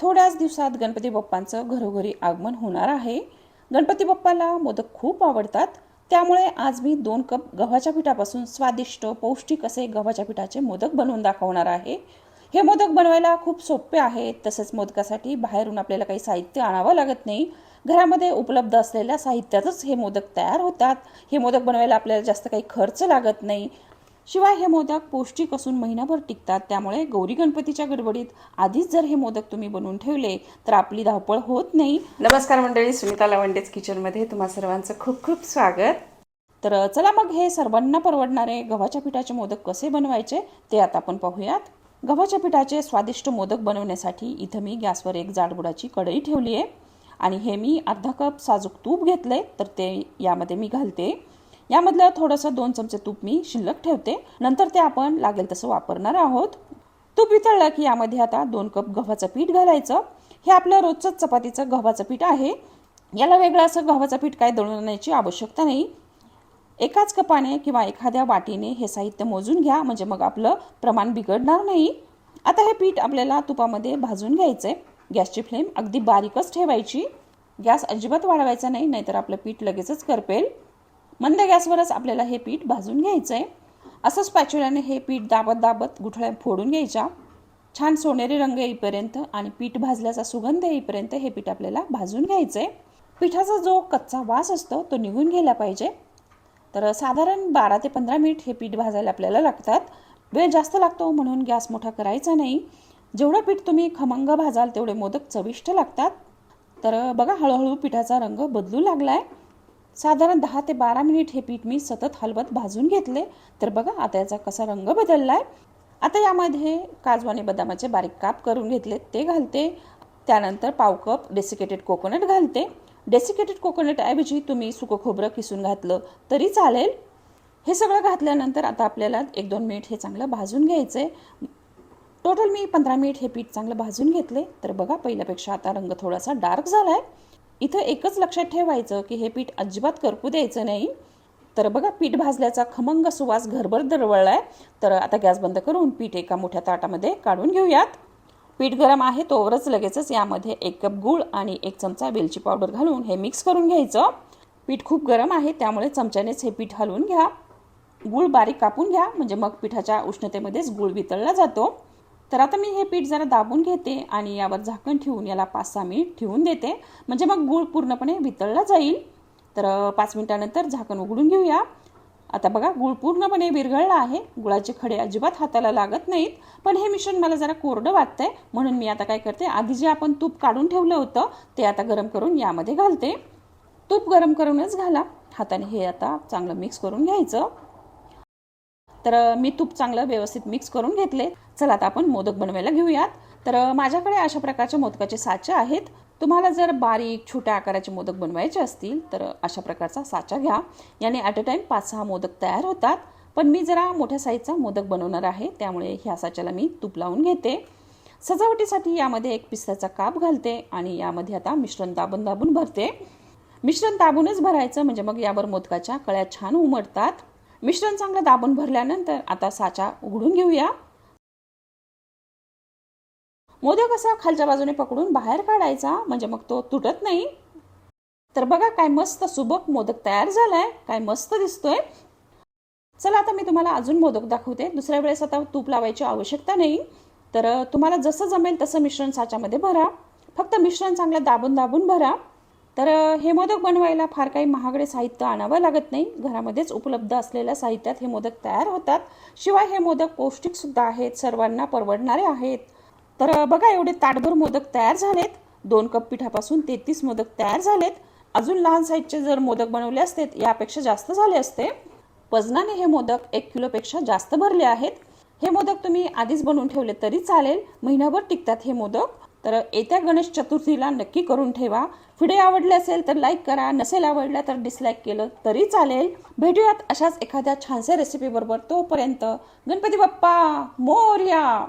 थोड्याच दिवसात गणपती बाप्पांचं घरोघरी आगमन होणार आहे. गणपती बाप्पाला मोदक खूप आवडतात. त्यामुळे आज मी दोन कप गव्हाच्या पिठापासून स्वादिष्ट पौष्टिक असे गव्हाच्या पिठाचे मोदक बनवून दाखवणार आहे. हे मोदक बनवायला खूप सोपे आहे. तसेच मोदकासाठी बाहेरून आपल्याला काही साहित्य आणावं लागत नाही. घरामध्ये उपलब्ध असलेल्या साहित्यातच हे मोदक तयार होतात. हे मोदक बनवायला आपल्याला जास्त काही खर्च लागत नाही. शिवाय हे मोदक पौष्टिक असून महिनाभर टिकतात. त्यामुळे गौरी गणपतीच्या गडबडीत आधीच जर हे मोदक तुम्ही बनवून ठेवले तर आपली धावपळ होत नाही. नमस्कार मंडळी सुनीता लवंडेज किचनमध्ये तुम्हा सर्वांचं खूप खूप स्वागत. तर चला मग हे सर्वांना परवडणारे गव्हाच्या पिठाचे मोदक कसे बनवायचे ते आता आपण पाहूयात. गव्हाच्या पिठाचे स्वादिष्ट मोदक बनवण्यासाठी इथं मी गॅसवर एक जाडबुडाची कढई ठेवली आहे. आणि हे मी अर्धा कप साजूक तूप घेतले तर ते यामध्ये मी घालते. यामधलं थोडंसं दोन चमचे तूप मी शिल्लक ठेवते. नंतर ते आपण लागेल तसं वापरणार आहोत. तूप वितळलं की यामध्ये आता दोन कप गव्हाचं पीठ घालायचं. हे आपलं रोजचंच चपातीचं गव्हाचं पीठ आहे. याला वेगळं असं गव्हाचं पीठ काय दळून आणण्याची आवश्यकता नाही. एकाच कपाने किंवा एखाद्या वाटीने हे साहित्य मोजून घ्या म्हणजे मग आपलं प्रमाण बिघडणार नाही. आता हे पीठ आपल्याला तुपामध्ये भाजून घ्यायचं आहे गॅसची फ्लेम अगदी बारीकच ठेवायची. गॅस अजिबात वाढवायचा नाही नाहीतर आपलं पीठ लगेचच करपेल. मंद गॅसवरच आपल्याला हे पीठ भाजून घ्यायचं आहे असं स्पॅच्युलाने हे पीठ दाबत दाबत गुठळ्या फोडून घ्यायच्या. छान सोनेरी रंग येईपर्यंत आणि पीठ भाजल्याचा सुगंध येईपर्यंत हे पीठ आपल्याला भाजून घ्यायचं आहे पिठाचा जो कच्चा वास असतो तो निघून गेला पाहिजे. तर साधारण बारा ते पंधरा मिनिट हे पीठ भाजायला आपल्याला लागतात. वेळ जास्त लागतो म्हणून गॅस मोठा करायचा नाही. जेवढं पीठ तुम्ही खमंग भाजाल तेवढे मोदक चविष्ट लागतात. तर बघा हळूहळू पिठाचा रंग बदलू लागला आहे साधारण दहा ते बारा मिनिट हे पीठ मी सतत हलवत भाजून घेतले. तर बघा आता याचा कसा रंग बदलला आहे आता यामध्ये काजू आणि बदामाचे बारीक काप करून घेतले ते घालते. त्यानंतर पाव कप डेसिकेटेड कोकोनट घालते. डेसिकेटेड कोकोनटऐवजी तुम्ही सुकं खोबरं किसून घातलं तरी चालेल. हे सगळं घातल्यानंतर आता आपल्याला एक दोन मिनिट हे चांगलं भाजून घ्यायचं. आहे टोटल मी पंधरा मिनिट हे पीठ चांगलं भाजून घेतले. तर बघा पहिल्यापेक्षा आता रंग थोडासा डार्क झाला आहे इथं एकच लक्षात ठेवायचं की हे पीठ अजिबात करपू द्यायचं नाही. तर बघा पीठ भाजल्याचा खमंग सुवास घरभर दरवळला आहे तर आता गॅस बंद करून पीठ एका मोठ्या ताटामध्ये काढून घेऊयात. पीठ गरम आहे तोवरच लगेचच यामध्ये एक कप गूळ आणि एक चमचा वेलची पावडर घालून हे मिक्स करून घ्यायचं. पीठ खूप गरम आहे त्यामुळे चमच्यानेच हे पीठ हलवून घ्या. गूळ बारीक कापून घ्या म्हणजे मग पिठाच्या उष्णतेमध्येच गूळ वितळला जातो. तर आता मी हे पीठ जरा दाबून घेते आणि यावर झाकण ठेवून याला पाच सहा मिनिट ठेवून देते. म्हणजे मग गूळ पूर्णपणे वितळला जाईल. तर पाच मिनिटानंतर झाकण उघडून घेऊया. आता बघा गूळ पूर्णपणे विरघळला आहे. गुळाचे खडे अजिबात हाताला लागत नाहीत. पण हे मिश्रण मला जरा कोरडं वाटतंय. म्हणून मी आता काय करते आधी जे आपण तूप काढून ठेवलं होतं ते आता गरम करून यामध्ये घालते. तूप गरम करूनच घाला. हाताने हे आता चांगलं मिक्स करून घ्यायचं. तर मी तूप चांगलं व्यवस्थित मिक्स करून घेतले. चला आता आपण मोदक बनवायला घेऊयात. तर माझ्याकडे अशा प्रकारच्या मोदकाचे साचे आहेत. तुम्हाला जर बारीक छोट्या आकाराचे मोदक बनवायचे असतील तर अशा प्रकारचा साचा घ्या. याने ॲट अ टाईम पाच सहा मोदक तयार होतात. पण मी जरा मोठ्या साईजचा मोदक बनवणार आहे. त्यामुळे ह्या साच्याला मी तूप लावून घेते. सजावटीसाठी यामध्ये एक पिस्त्याचा काप घालते आणि यामध्ये आता मिश्रण दाबून दाबून भरते. मिश्रण दाबूनच भरायचं म्हणजे मग यावर मोदकाच्या कळ्या छान उमटतात. मिश्रण चांगलं दाबून भरल्यानंतर आता साचा उघडून घेऊया. मोदक असा खालच्या बाजूने पकडून बाहेर काढायचा म्हणजे मग तो तुटत नाही. तर बघा काय मस्त सुबक मोदक तयार झालाय काय मस्त दिसतोय. चला आता मी तुम्हाला अजून मोदक दाखवते. दुसऱ्या वेळेस आता तूप लावायची आवश्यकता नाही. तर तुम्हाला जसं जमेल तसं मिश्रण साच्यामध्ये भरा. फक्त मिश्रण चांगलं दाबून दाबून भरा. तर हे मोदक बनवायला फार काही महागडे साहित्य आणावं लागत नाही. घरामध्येच उपलब्ध असलेल्या साहित्यात हे मोदक तयार होतात. शिवाय हे मोदक पौष्टिक सुद्धा आहेत सर्वांना परवडणारे आहेत. तर बघा एवढे ताटभर मोदक तयार झालेत. दोन कप पिठापासून तेहतीस मोदक तयार झालेत. अजून लहान साईजचे जर मोदक बनवले असते यापेक्षा जास्त झाले असते. वजनाने हे मोदक एक किलोपेक्षा जास्त भरले आहेत. हे मोदक तुम्ही आधीच बनवून ठेवले तरी चालेल. महिनाभर टिकतात हे मोदक. तर येत्या गणेश चतुर्थीला नक्की करून ठेवा. व्हिडिओ आवडले असेल तर लाईक करा. नसेल आवडला तर डिसलाईक केलं तरी चालेल. भेटूयात अशाच एखाद्या छानशा रेसिपी बरोबर तोपर्यंत. गणपती बाप्पा मोर्या!